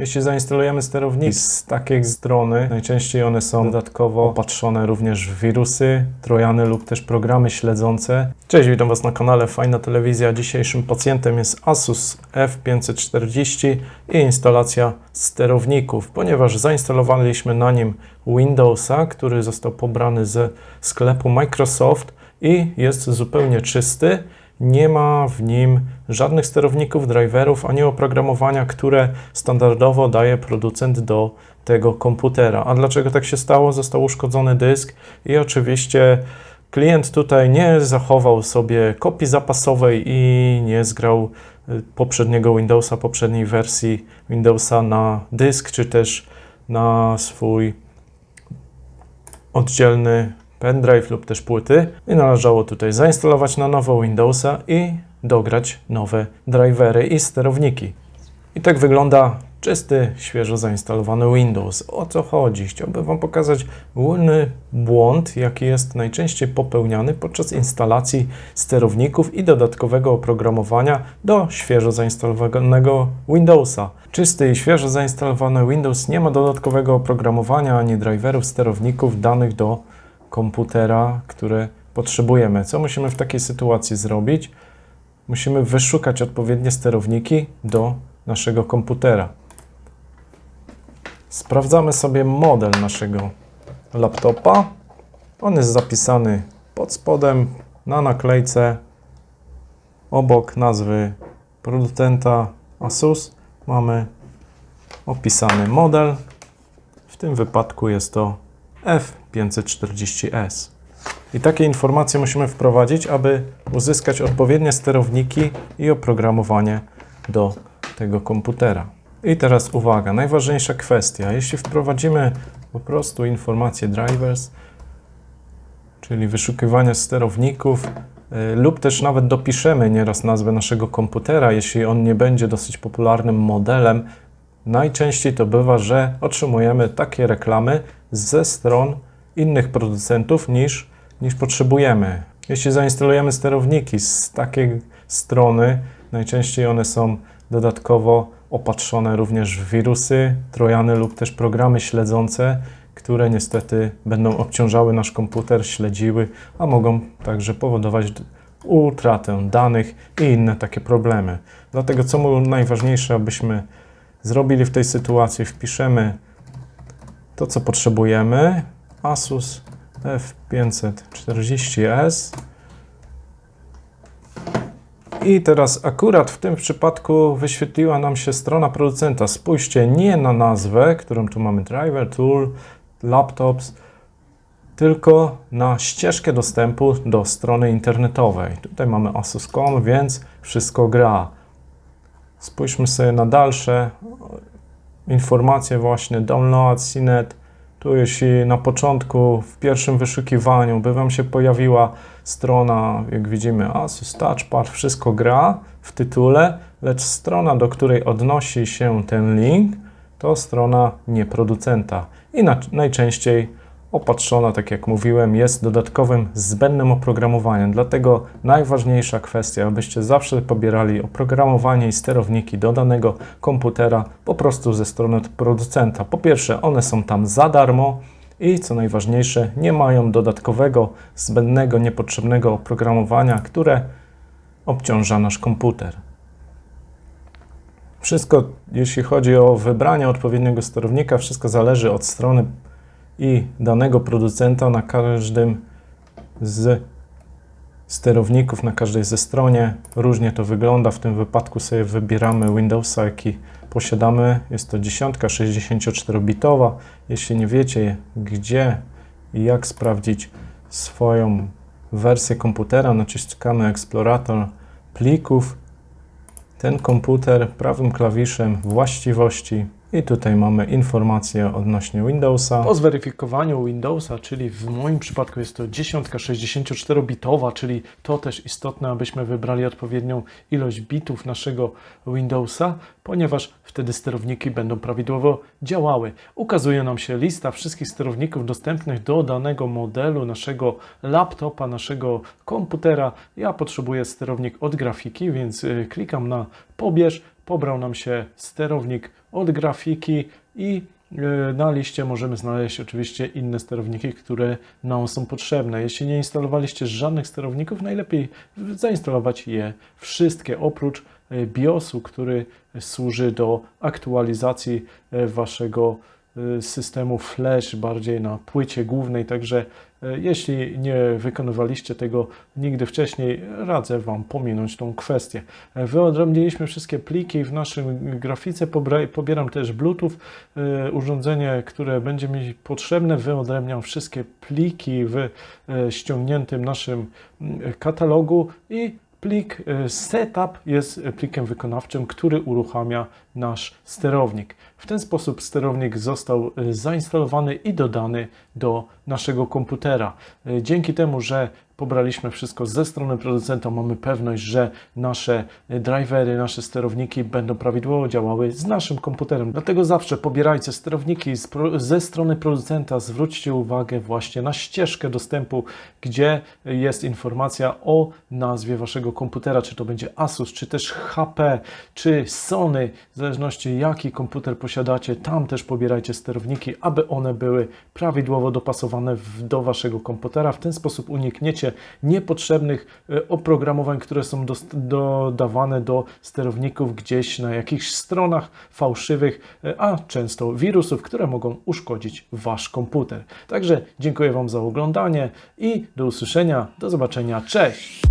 Jeśli zainstalujemy sterownik z takiej strony, najczęściej one są dodatkowo opatrzone również w wirusy, trojany lub też programy śledzące. Cześć, witam Was na kanale Fajna Telewizja. Dzisiejszym pacjentem jest Asus F540 i instalacja sterowników, ponieważ zainstalowaliśmy na nim Windowsa, który został pobrany ze sklepu Microsoft i jest zupełnie czysty. Nie ma w nim żadnych sterowników, driverów ani oprogramowania, które standardowo daje producent do tego komputera. A dlaczego tak się stało? Został uszkodzony dysk i oczywiście klient tutaj nie zachował sobie kopii zapasowej i nie zgrał y, poprzedniego Windowsa, poprzedniej wersji Windowsa na dysk, czy też na swój oddzielny pendrive lub też płyty i należało tutaj zainstalować na nowo Windowsa i dograć nowe drivery i sterowniki. I tak wygląda czysty, świeżo zainstalowany Windows. O co chodzi? Chciałbym Wam pokazać główny błąd, jaki jest najczęściej popełniany podczas instalacji sterowników i dodatkowego oprogramowania do świeżo zainstalowanego Windowsa. Czysty i świeżo zainstalowany Windows nie ma dodatkowego oprogramowania ani driverów sterowników danych do komputera, które potrzebujemy. Co musimy w takiej sytuacji zrobić? Musimy wyszukać odpowiednie sterowniki do naszego komputera. Sprawdzamy sobie model naszego laptopa. On jest zapisany pod spodem na naklejce obok nazwy producenta Asus mamy opisany model. W tym wypadku jest to F540S. I takie informacje musimy wprowadzić, aby uzyskać odpowiednie sterowniki i oprogramowanie do tego komputera. I teraz uwaga, najważniejsza kwestia. Jeśli wprowadzimy po prostu informację drivers, czyli wyszukiwanie sterowników, y, lub też nawet dopiszemy nieraz nazwę naszego komputera, jeśli on nie będzie dosyć popularnym modelem, najczęściej to bywa, że otrzymujemy takie reklamy ze stron innych producentów niż, niż potrzebujemy. Jeśli zainstalujemy sterowniki z takiej strony, najczęściej one są dodatkowo opatrzone również w wirusy, trojany lub też programy śledzące, które niestety będą obciążały nasz komputer, śledziły, a mogą także powodować utratę danych i inne takie problemy. Dlatego co mu najważniejsze, abyśmy zrobili w tej sytuacji, wpiszemy to, co potrzebujemy. Asus F540S. I teraz akurat w tym przypadku wyświetliła nam się strona producenta. Spójrzcie nie na nazwę, którą tu mamy driver, tool, laptops, tylko na ścieżkę dostępu do strony internetowej. Tutaj mamy asus.com, więc wszystko gra. Spójrzmy sobie na dalsze informacje właśnie download, CNET. Tu jeśli na początku w pierwszym wyszukiwaniu by Wam się pojawiła strona, jak widzimy, Asus Touchpad, wszystko gra w tytule, lecz strona, do której odnosi się ten link, to strona nieproducenta. I na, najczęściej opatrzona, tak jak mówiłem, jest dodatkowym zbędnym oprogramowaniem. Dlatego najważniejsza kwestia, abyście zawsze pobierali oprogramowanie i sterowniki do danego komputera po prostu ze strony producenta. Po pierwsze, one są tam za darmo i co najważniejsze, nie mają dodatkowego, zbędnego, niepotrzebnego oprogramowania, które obciąża nasz komputer. Wszystko, jeśli chodzi o wybranie odpowiedniego sterownika, wszystko zależy od strony i danego producenta na każdym z sterowników, na każdej ze stronie. Różnie to wygląda. W tym wypadku sobie wybieramy Windowsa, jaki posiadamy. Jest to dziesiątka 64-bitowa. Jeśli nie wiecie, gdzie i jak sprawdzić swoją wersję komputera, naciskamy eksplorator plików. Ten komputer prawym klawiszem właściwości i tutaj mamy informacje odnośnie Windowsa. Po zweryfikowaniu Windowsa, czyli w moim przypadku jest to dziesiątka 64-bitowa, czyli to też istotne, abyśmy wybrali odpowiednią ilość bitów naszego Windowsa, ponieważ wtedy sterowniki będą prawidłowo działały. Ukazuje nam się lista wszystkich sterowników dostępnych do danego modelu naszego laptopa, naszego komputera. Ja potrzebuję sterownik od grafiki, więc y, klikam na pobierz, pobrał nam się sterownik od grafiki i e, na liście możemy znaleźć oczywiście inne sterowniki, które nam są potrzebne. Jeśli nie instalowaliście żadnych sterowników, najlepiej zainstalować je wszystkie, oprócz e, BIOSu, który służy do aktualizacji e, waszego systemu Flash bardziej na płycie głównej. Także jeśli nie wykonywaliście tego nigdy wcześniej, radzę Wam pominąć tą kwestię. E, Wyodrębniliśmy wszystkie pliki w naszym grafice. Pobieram też Bluetooth, e, urządzenie, które będzie mi potrzebne. Wyodrębniam wszystkie pliki w e, ściągniętym naszym mm, katalogu i Plik e, setup jest plikiem wykonawczym, który uruchamia nasz sterownik. W ten sposób sterownik został e, zainstalowany i dodany do naszego komputera. E, Dzięki temu, że pobraliśmy wszystko ze strony producenta, mamy pewność, że nasze drivery, nasze sterowniki będą prawidłowo działały z naszym komputerem. Dlatego zawsze pobierajcie sterowniki ze strony producenta. Zwróćcie uwagę właśnie na ścieżkę dostępu, gdzie jest informacja o nazwie waszego komputera, czy to będzie Asus, czy też HP, czy Sony, w zależności jaki komputer posiadacie, tam też pobierajcie sterowniki, aby one były prawidłowo dopasowane do waszego komputera. W ten sposób unikniecie niepotrzebnych e, oprogramowań, które są dodawane do sterowników gdzieś na jakichś stronach fałszywych, e, a często wirusów, które mogą uszkodzić wasz komputer. Także dziękuję wam za oglądanie i do usłyszenia, do zobaczenia, cześć!